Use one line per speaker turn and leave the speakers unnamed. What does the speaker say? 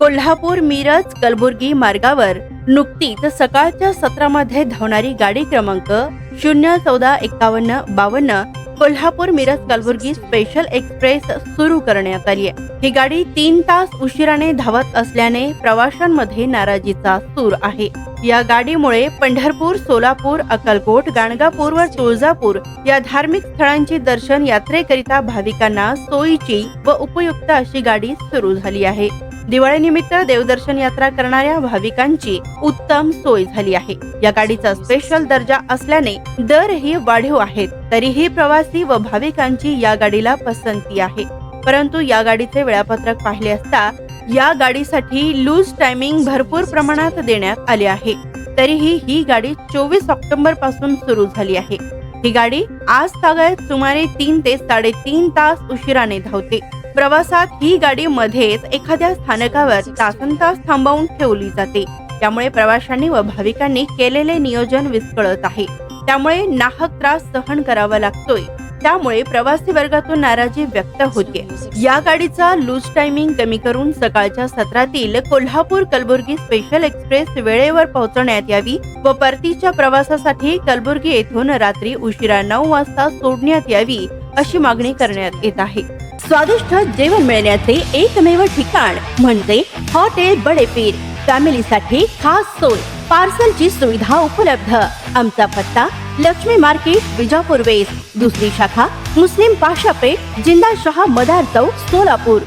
कोल्हापूर मिरज कलबुर्गी मार्गावर नुकतीच सकाळच्या सत्रामध्ये धावणारी गाडी क्रमांक शून्य चौदा एकावन्न बावन्न कोल्हापूर मिरज कलबुर्गी स्पेशल एक्सप्रेस सुरू करण्यात आली आहे. ही गाडी तीन तास उशिराने धावत असल्याने प्रवाशांमध्ये नाराजीचा सूर आहे. या गाडीमुळे पंढरपूर सोलापूर अक्कलकोट गाणगापूर व तुळजापूर या धार्मिक स्थळांची दर्शन यात्रेकरिता भाविकांना सोयीची व उपयुक्त अशी गाडी सुरू झाली आहे. दिवाळीनिमित्त देवदर्शन यात्रा करणाऱ्या भाविकांची उत्तम सोय झाली आहे. या गाडीचा स्पेशल दर्जा असल्याने दरही वाढीव आहेत. तरीही प्रवासी व भाविकांची या गाडीला पसंती आहे. परंतु या गाडीचे वेळापत्रक पाहिले असता या गाडीसाठी लूज टायमिंग भरपूर प्रमाणात देण्यात आले आहे. तरीही ही गाडी चोवीस ऑक्टोबरपासून सुरू झाली आहे. ही गाडी आज तागायत सुमारे तीन ते साडेतीन तास उशिराने धावते. प्रवासात ही गाडी मध्येच एखाद्या स्थानकावर तासन तास थांबवून ठेवली जाते. त्यामुळे प्रवाशांनी व भाविकांनी केलेले नियोजन विस्कळत आहे. त्यामुळे नाहक त्रास सहन करावा लागतोय. त्यामुळे प्रवासी वर्गातून नाराजी व्यक्त होते. या गाडीचा लूज टायमिंग कमी करून सकाळच्या सत्रातील कोल्हापूर कलबुर्गी स्पेशल एक्सप्रेस वेळेवर पोहोचवण्यात यावी व परतीच्या प्रवासासाठी कलबुर्गी येथून रात्री उशिरा नऊ वाजता सोडण्यात यावी अशी मागणी करण्यात येत आहे. स्वादिष्ट जेवण मिळण्याचे एकमेव ठिकाण म्हणजे हॉटेल बडेपीर. फॅमिलीसाठी खास सोय, पार्सलची सुविधा उपलब्ध. आमचा पत्ता लक्ष्मी मार्केट, विजापूर वेस्ट. दुसरी शाखा मुस्लिम पाशा पेठ, ज़िंदा शहा मदार चौक, सोलापूर.